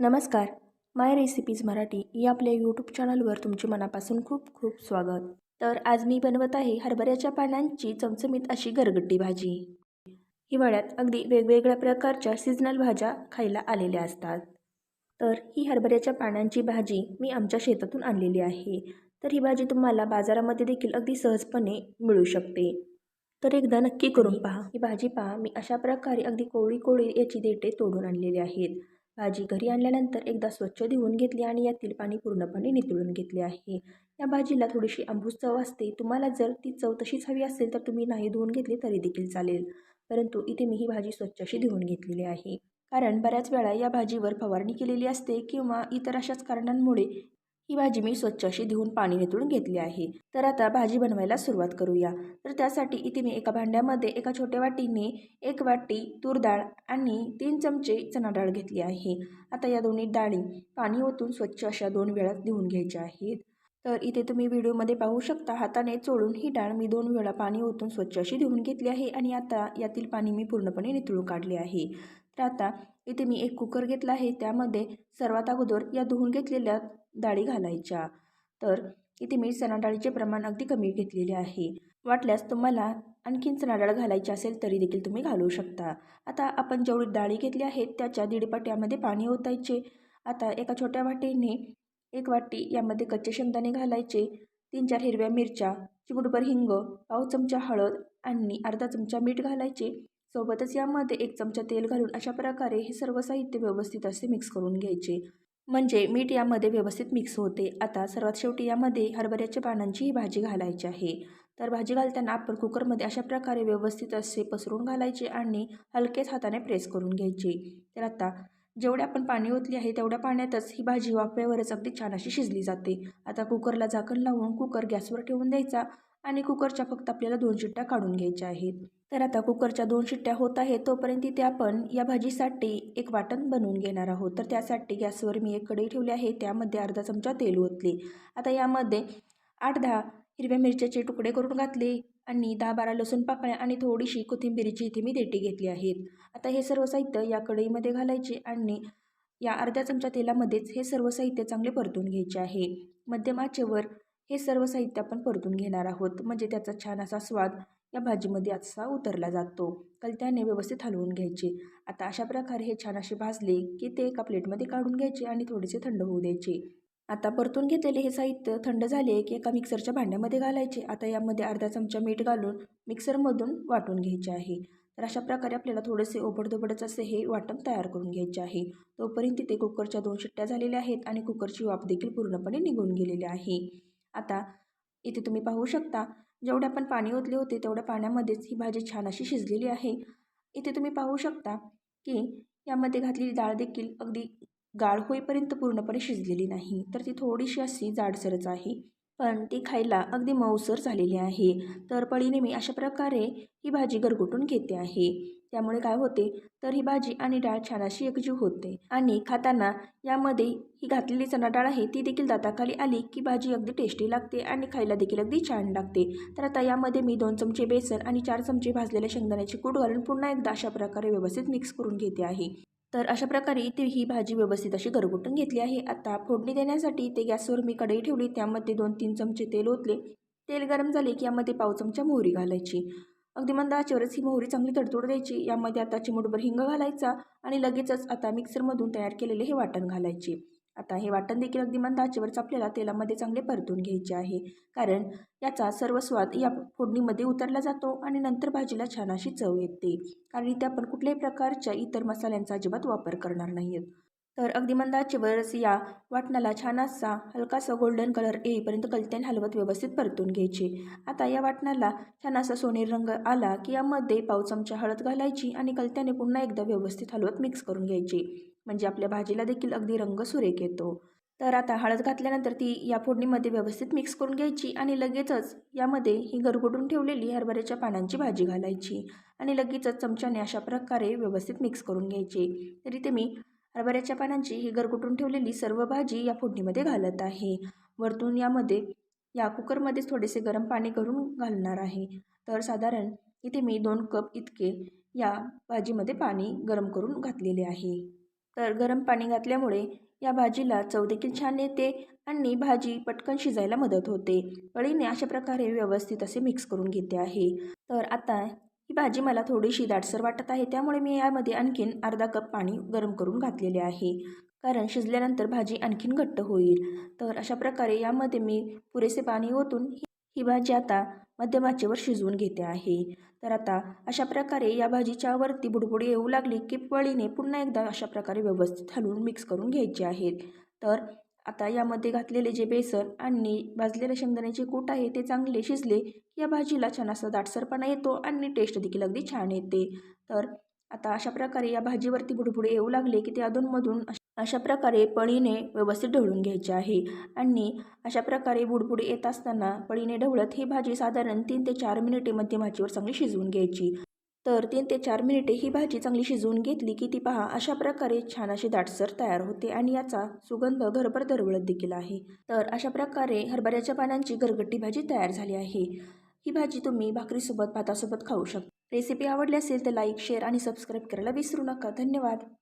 नमस्कार. माय रेसिपीज मराठी या आपल्या यूट्यूब चॅनलवर तुमचे मनापासून खूप खूप स्वागत. तर आज मी बनवत आहे हरभऱ्याच्या पानांची चमचमीत अशी गरगट्टी भाजी. हिवाळ्यात अगदी वेगवेगळ्या प्रकारच्या सीझनल भाज्या खायला आलेल्या असतात. तर ही हरभऱ्याच्या पानांची भाजी मी आमच्या शेतातून आणलेली आहे. तर ही भाजी तुम्हाला बाजारामध्ये देखील अगदी सहजपणे मिळू शकते. तर एकदा नक्की करून पहा. ही भाजी पहा. मी अशा प्रकारे अगदी कोळी कोळी याची देठे तोडून आणलेली आहेत. भाजी घरी आणल्यानंतर एकदा स्वच्छ धुवून घेतली आणि यातील पाणी पूर्णपणे नितळून घेतले आहे. या भाजीला थोडीशी आंबूस चव असते. तुम्हाला जर ती चव तशीच हवी असेल तर तुम्ही नाही धुवून घेतली तरी देखील चालेल. परंतु इथे मी ही भाजी स्वच्छ अशी धुवून घेतलेली आहे. कारण बऱ्याच वेळा या भाजीवर फवारणी केलेली असते किंवा इतर अशाच कारणांमुळे ही भाजी मी स्वच्छ अशी धुवून पाणी नितळून घेतली आहे. तर आता भाजी बनवायला सुरुवात करूया. तर त्यासाठी इथे मी एका भांड्यामध्ये एका छोट्या वाटीने एक वाटी तूर डाळ आणि तीन चमचे चणा डाळ घेतली आहे. आता या दोन्ही डाळी पाणी ओतून स्वच्छ अशा दोन वेळा धुवून घ्यायच्या आहेत. तर इथे तुम्ही व्हिडिओमध्ये पाहू शकता हाताने चोळून ही डाळ मी दोन वेळा पाणी ओतून स्वच्छ अशी धुवून घेतली आहे आणि आता यातील पाणी मी पूर्णपणे नितळून काढले आहे. तर आता इथे मी एक कुकर घेतला आहे. त्यामध्ये सर्वात अगोदर या धुवून घेतलेल्या डाळी घालायच्या. तर इथे मी चणा डाळीचे प्रमाण अगदी कमी घेतलेले आहे. वाटल्यास तुम्हाला आणखीन चणा डाळ घालायची असेल तरी देखील तुम्ही घालू शकता. आता आपण जेवढी डाळी घेतली आहेत त्याच्या दीडपट्ट्यामध्ये पाणी ओतायचे. आता एका छोट्या वाटीने एक वाटी यामध्ये कच्चे शेंगदाणे घालायचे. तीन चार हिरव्या मिरच्या चिमुटभर हिंग पाव चमचा हळद आणि अर्धा चमचा मीठ घालायचे. सोबतच यामध्ये एक चमचा तेल घालून अशा प्रकारे हे सर्व साहित्य व्यवस्थित असे मिक्स करून घ्यायचे. म्हणजे मीठ यामध्ये व्यवस्थित मिक्स होते. आता सर्वात शेवटी यामध्ये हरभऱ्याच्या पानांची ही भाजी घालायची आहे. तर भाजी घालताना आपण कुकरमध्ये अशा प्रकारे व्यवस्थित असे पसरून घालायचे आणि हलकेच हाताने प्रेस करून घ्यायचे. तर आता जेवढे आपण पाणी ओतले आहे तेवढ्या पाण्यातच ही भाजी वाफेवरच अगदी छान अशी शिजली जाते. आता कुकरला झाकण लावून कुकर गॅसवर ठेवून द्यायचा. आणि कुकरच्या फक्त आपल्याला दोन शिट्ट्या काढून घ्यायच्या आहेत. तर आता कुकरच्या दोन शिट्ट्या होत आहेत तोपर्यंत तिथे आपण या भाजीसाठी एक वाटण बनवून घेणार आहोत. तर त्यासाठी गॅसवर मी एक कढई ठेवली आहे त्यामध्ये अर्धा चमचा तेल ओतले. आता यामध्ये आठ दहा हिरव्या मिरच्याचे तुकडे करून घातले आणि दहा बारा लसूण पाकळ्या आणि थोडीशी कोथिंबीरीची इथे मी देठी घेतली आहेत. आता हे सर्व साहित्य या कढईमध्ये घालायचे आणि या अर्ध्या चमच्या तेलामध्येच हे सर्व साहित्य चांगले परतून घ्यायचे आहे. मध्यम आचेवर हे सर्व साहित्य आपण परतून घेणार आहोत. म्हणजे त्याचा छान असा स्वाद या भाजीमध्ये असा उतरला जातो. कलत्याने व्यवस्थित हलवून घ्यायचे. आता अशा प्रकारे हे छान असे भाजले की ते एका प्लेटमध्ये काढून घ्यायचे आणि थोडेसे थंड होऊ द्यायचे. आता परतून घेतलेले हे साहित्य थंड झाले की एका मिक्सरच्या भांड्यामध्ये घालायचे. आता यामध्ये अर्धा चमचा मीठ घालून मिक्सरमधून वाटून घ्यायचे आहे. तर अशा प्रकारे आपल्याला थोडेसे ओबडधोबडच असे हे वाटण तयार करून घ्यायचे आहे. तोपर्यंत तिथे कुकरच्या दोन शिट्ट्या झालेल्या आहेत आणि कुकरची वाफ देखील पूर्णपणे निघून गेलेली आहे. आता इथे तुम्ही पाहू शकता जेवढे आपण पाणी ओतले होते तेवढ्या पाण्यामध्येच ही भाजी छान अशी शिजलेली आहे. इथे तुम्ही पाहू शकता की यामध्ये घातलेली डाळ देखील अगदी गाळ होईपर्यंत पूर्णपणे शिजलेली नाही. तर ती थोडीशी अशी जाडसरच आहे. पण ती खायला अगदी मऊसर झालेली आहे. तर पळीने मी अशा प्रकारे ही भाजी गरगुटून घेते आहे. त्यामुळे काय होते? तर ही भाजी आणि डाळ छान अशी एकजीव होते. आणि खाताना यामध्ये ही घातलेली चणा डाळ आहे ती देखील दाताखाली आली की भाजी अगदी टेस्टी लागते आणि खायला देखील अगदी छान लागते. तर आता यामध्ये मी दोन चमचे बेसन आणि चार चमचे भाजलेल्या शेंगदाण्याची कूट घालून पुन्हा एकदा अशा प्रकारे व्यवस्थित मिक्स करून घेते आहे. तर अशा प्रकारे इथे ही भाजी व्यवस्थित अशी गरगुटून घेतली आहे. आता फोडणी देण्यासाठी ते गॅसवर मी कढई ठेवली त्यामध्ये दोन तीन चमचे तेल ओतले. तेल गरम झाले की यामध्ये पाव चमचा मोहरी घालायची. अगदी मंद आचेवरच ही मोहरी चांगली तडतोड द्यायची. यामध्ये आता चिमूटभर हिंग घालायचा आणि लगेचच आता मिक्सरमधून तयार केलेले हे वाटण घालायचे. आता हे वाटण देखील अगदी मंद आचेवरच आपल्याला तेलामध्ये चांगले परतून घ्यायचे आहे. कारण याचा सर्व स्वाद या फोडणीमध्ये उतरला जातो आणि नंतर भाजीला छान अशी चव येते. कारण इथे आपण कुठल्याही प्रकारच्या इतर मसाल्यांचा अजिबात वापर करणार नाही तर अगदी मंदाचेवरच या वाटणाला छान असा हलकासा गोल्डन कलर येईपर्यंत कलत्याने हलवत व्यवस्थित परतून घ्यायचे. आता या वाटणाला छान असा सोनेरी रंग आला की यामध्ये पाव चमचा हळद घालायची आणि कलत्याने पुन्हा एकदा व्यवस्थित हलवत मिक्स करून घ्यायची. म्हणजे आपल्या भाजीला देखील अगदी रंग सुरेख येतो. तर आता हळद घातल्यानंतर ती या फोडणीमध्ये व्यवस्थित मिक्स करून घ्यायची आणि लगेचच यामध्ये ही घरगुटून ठेवलेली हरभऱ्याच्या पानांची भाजी घालायची. आणि लगेचच चमच्याने अशा प्रकारे व्यवस्थित मिक्स करून घ्यायची. तरी ते मी हरभऱ्याच्या पानांची ही गरगुटून ठेवलेली सर्व भाजी या फोडणीमध्ये घालत आहे. वरतून यामध्ये या कुकरमध्येच थोडेसे गरम पाणी करून घालणार आहे. तर साधारण इथे मी दोन कप इतके या भाजीमध्ये पाणी गरम करून घातलेले आहे. तर गरम पाणी घातल्यामुळे या भाजीला चव देखील छान येते आणि भाजी पटकन शिजायला मदत होते. पळीने अशा प्रकारे व्यवस्थित असे मिक्स करून घेते आहे. तर आता ही भाजी मला थोडीशी दाटसर वाटत आहे त्यामुळे मी यामध्ये आणखीन अर्धा कप पाणी गरम करून घातलेले आहे. कारण शिजल्यानंतर भाजी आणखीन घट्ट होईल. तर अशा प्रकारे यामध्ये मी पुरेसे पाणी ओतून ही- भाजी आता मध्यम आचेवर शिजवून घेते आहे. तर आता अशा प्रकारे या भाजीच्या वरती बुडबुडी येऊ लागली की पळीने पुन्हा एकदा अशा प्रकारे व्यवस्थित हलवून मिक्स करून घ्यायची आहेत. तर आता यामध्ये घातलेले जे बेसन आणि भाजलेले शेंगदाण्याचे कूट आहे ते चांगले शिजले की या भाजीला छान असा दाटसरपणा येतो आणि टेस्ट देखील अगदी छान येते. तर आता अशा प्रकारे या भाजीवरती बुडबुडे येऊ लागले की ते अधूनमधून अशा प्रकारे पळीने व्यवस्थित ढवळून घ्यायचे आहे. आणि अशा प्रकारे बुडबुडे येत असताना पळीने ढवळत ही भाजी साधारण तीन ते चार मिनिटे भाजीवर चांगली शिजवून घ्यायची. तर तीन ते चार मिनिटे ही भाजी चांगली शिजवून घेतली की ती पहा अशा प्रकारे छान अशी दाटसर तयार होते आणि याचा सुगंध घरभर दरवळत देखील आहे. तर अशा प्रकारे हरभऱ्याच्या पानांची गरगट्टी भाजी तयार झाली आहे. ही भाजी तुम्ही भाकरीसोबत भातासोबत खाऊ शकता. रेसिपी आवडली असेल तर लाईक शेअर आणि सबस्क्राईब करायला विसरू नका. धन्यवाद.